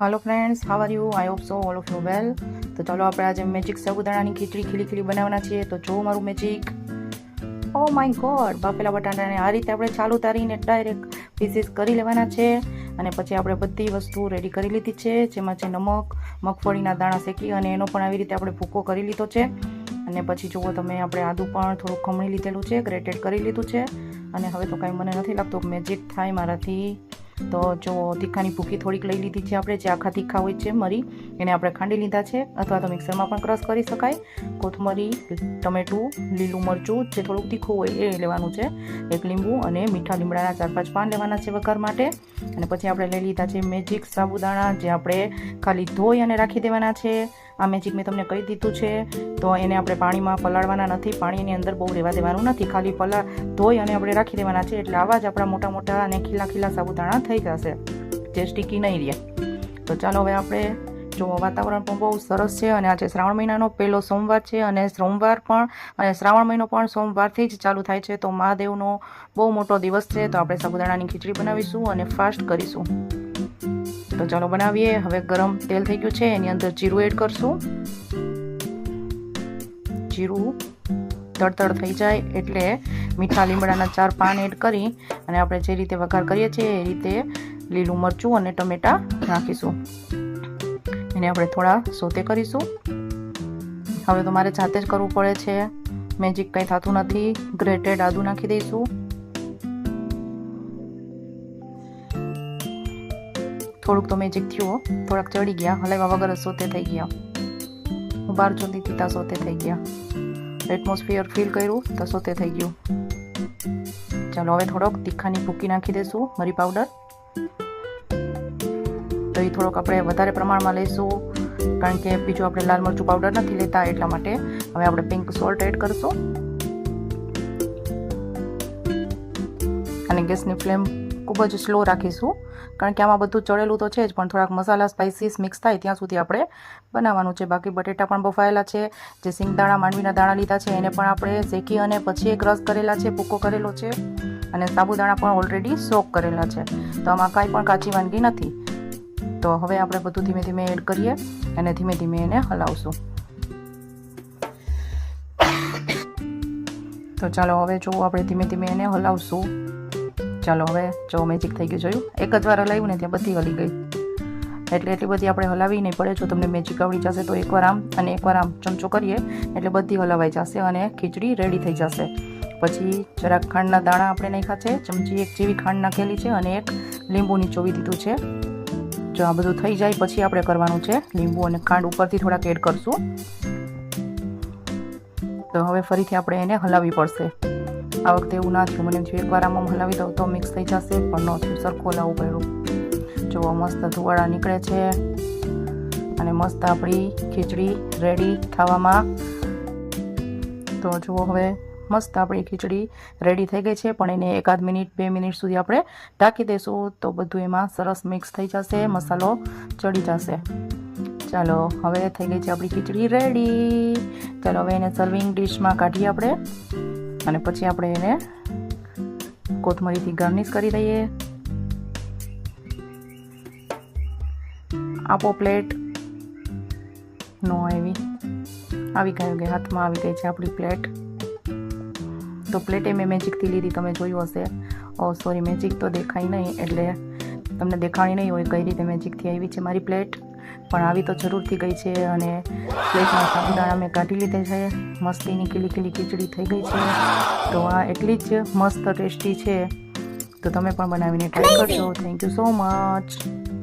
Hello friends how are you I hope so all of you well તો ચાલો આપણે આજે મેજિક સાબુદાણાની ખીચડી, ખીલી ખીલી બનાવવાના છીએ. તો જો મારું મેજિક ઓ માય ગોડ બાફેલા બટાટાને આ રીતે આપણે ચાલુ તારીને ડાયરેક્ટ પીસીસ કરી લેવાના છે. અને પછી આપણે બધી વસ્તુ રેડી કરી લીધી છે, જેમાં છે નમક, મગફળીના દાણા શેકી અને એનો પણ આવી રીતે આપણે ભૂકો કરી લીધો છે. અને પછી જુઓ તમે, આપણે આદું પણ થોડુંક ખમણી લીધેલું છે ગ્રેટેડ કરી લીધું છે. અને હવે તો કાંઈ મને નથી લાગતું મેજિક થાય મારાથી. તો જો તીખાની ભૂકી થોડીક લઈ લીધી છે આપણે. જે આખા તીખા હોય છે, મરી, એને આપણે ખાંડી લીધા છે. અથવા તો મિક્સરમાં પણ ક્રશ કરી શકાય. કોથમરી, ટમેટું, લીલું મરચું, જે થોડુંક તીખું હોય એ લેવાનું છે. એક લીંબુ અને મીઠા લીમડાના ચાર પાંચ પાન લેવાના છે વઘાર માટે. અને પછી આપણે લઈ લીધા છે મેજિક સાબુદાણા, જે આપણે ખાલી ધોઈ અને રાખી દેવાના છે. આ મેજિક મેં તમને કહી દીધું છે. તો એને આપણે પાણીમાં પલાળવાના નથી. પાણીની અંદર બહુ રહેવા દેવાનું નથી. ખાલી પલા ધોઈ અને આપણે રાખી દેવાના છે. એટલે આવા જ આપણા મોટા મોટા અને ખીલા ખીલા સાબુદાણા થઈ જશે. જે સ્ટીકી નહીં રહે. તો ચાલો હવે આપણે જો વાતાવરણ પણ બહુ સરસ છે અને આજે શ્રાવણ મહિનાનો પહેલો સોમવાર છે અને સોમવાર પણ અને શ્રાવણ મહિનો પણ સોમવારથી જ ચાલુ થાય છે. તો મહાદેવનો બહુ મોટો દિવસ છે. તો આપણે સાબુદાણાની ખીચડી બનાવીશું અને ફાસ્ટ કરીશું. તો ચાલો બનાવીએ. હવે ગરમ તેલ થઈ ગયું છે. એની અંદર જીરું એડ કરશું. જીરું તડતડ થઈ જાય એટલે મીઠા લીમડાના ચાર પાન એડ કરી અને આપણે જે રીતે વઘાર કરીએ છીએ એ રીતે લીલું મરચું અને ટમેટાં નાખીશું. એને આપણે થોડા સોતે કરીશું. હવે તો મારે જાતે જ કરવું પડે છે. મેજિક કંઈ થતું નથી. ગ્રેટેડ આદું નાખી દઈશું. થોડુંક તો મેજિક થયું થોડાક ચડી ગયા. હલાવ્યા વગર સોતે થઈ ગયા. હું બહાર જોતી તીતા સોતે થઈ ગયા. એટમોસ્ફિયર ફીલ કર્યું તો સોતે થઈ ગયું. ચાલો હવે થોડોક તીખાની ભૂકી નાખી દઈશું મરી પાવડર તો એ થોડોક આપણે વધારે પ્રમાણમાં લઈશું, કારણ કે બીજું આપણે લાલ મરચું પાવડર નથી લેતા, એટલા માટે હવે આપણે પિંક સોલ્ટ એડ કરશું. અને ગેસની ફ્લેમ ખૂબ જ સ્લો રાખીશું. કારણ કે આમાં બધું ચડેલું તો છે જ, પણ થોડાક મસાલા સ્પાઇસીસ મિક્સ થાય ત્યાં સુધી આપણે બનાવવાનું છે. બાકી બટેટા પણ બફાયેલા છે, જે સિંગદાણા માંડવીના દાણા લીધા છે, એને પણ આપણે શેકી અને પછી એક રસ કરેલા છે, ભૂકો કરેલો છે, અને સાબુદાણા પણ ઓલરેડી સોક કરેલા છે. તો આમાં કાંઈ પણ કાચી વાનગી નથી. તો હવે આપણે બધું ધીમે ધીમે એડ કરીએ અને ધીમે ધીમે એને હલાવશું. તો ચાલો હવે જો આપણે ધીમે ધીમે એને હલાવશું. ચાલો હવે જો મેજિક થઈ ગયું જોયું. એક જ વાર હલાવ્યું ને ત્યાં બધી હલી ગઈ. એટલે એટલી બધી આપણે હલાવી નહીં પડે. જો તમને મેજિક આવડી જશે તો એકવાર આમ અને એકવાર આમ ચમચો કરીએ એટલે બધી હલાવાઈ જશે અને ખીચડી રેડી થઈ જશે. પછી જરાક ખાંડના દાણા આપણે નાખ્યા છે. ચમચી એક જેવી ખાંડ નાખેલી છે અને એક લીંબુ નીચોવી દીધું છે. જો આ બધું થઈ જાય પછી આપણે કરવાનું છે લીંબુ અને ખાંડ ઉપરથી થોડાક એડ કરશું. તો હવે ફરીથી આપણે એને હલાવવી પડશે. આ વખતે એવું ના થયું. મને જો એકવાર આમાં હલાવી દઉં તો મિક્સ થઈ જશે. પણ ન થયું. સરખું હલાવવું પડ્યું જુઓ મસ્ત ધુવાડા નીકળે છે. અને મસ્ત આપણી ખીચડી રેડી થવામાં તો જુઓ હવે, મસ્ત આપણી ખીચડી રેડી થઈ ગઈ છે, પણ એને એકાદ મિનિટ, બે મિનિટ સુધી આપણે ઢાંકી દઈશું. તો બધું એમાં સરસ મિક્સ થઈ જશે, મસાલો ચડી જશે. ચાલો, હવે થઈ ગઈ છે આપણી ખીચડી રેડી ચાલો, હવે એને સર્વિંગ ડીશમાં કાઢીએ આપણે. અને પછી આપણે એને કોથમરીથી ગાર્નિશ કરી દઈએ. આપો પ્લેટ. નો આવી. આવી ગયું કે હાથમાં આવી ગઈ છે આપણી પ્લેટ. તો પ્લેટે મેં મેજિકથી લીધી, તમે જોયું હશે. ઓ સોરી મેજિક તો દેખાય નહીં, એટલે તમને દેખાણી નહીં હોય કઈ રીતે મેજિકથી આવી છે મારી પ્લેટ. પણ આવી તો જરૂરથી ગઈ છે અને પ્લેટમાં સાબુદાણા મેં કાઢી લીધે છે. મસ્તીની કીલી કીલી ખીચડી થઈ ગઈ છે. તો આ એટલી જ મસ્ત ટેસ્ટી છે. તો તમે પણ બનાવીને ટ્રાય કરજો. Thank you so much